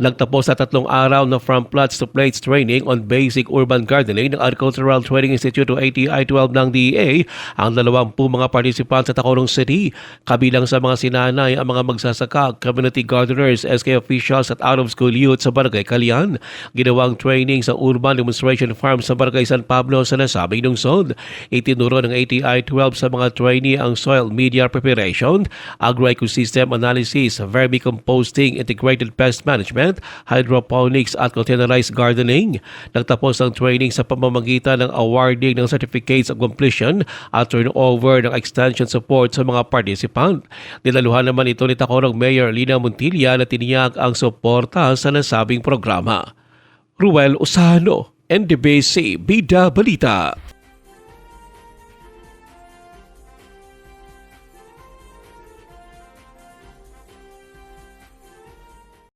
Nagtapos sa tatlong araw na From Plots to Plates training on basic urban gardening ng Agricultural Training Institute o ATI-12 ng DEA ang dalawampu mga participants sa Tacorong City. Kabilang sa mga sinanay ang mga magsasaka, community gardeners, SK officials at out-of-school youth sa Barangay Kalian. Ginawang training sa Urban Demonstration Farm sa Barangay San Pablo sa nasabing lungsod. Itinuro ng ATI-12 sa mga trainee ang soil media preparation, agro-ecosystem analysis, vermicomposting, integrated pest management, hydroponics at containerized gardening. Nagtapos ang training sa pamamagitan ng awarding ng certificates of completion at turnover ng extension support sa mga participant. Nilaluhan naman ito ni Tacorong Mayor Lina Montilla na tiniyak ang suporta sa nasabing programa. Ruel Usano, NDBC, Bida Balita.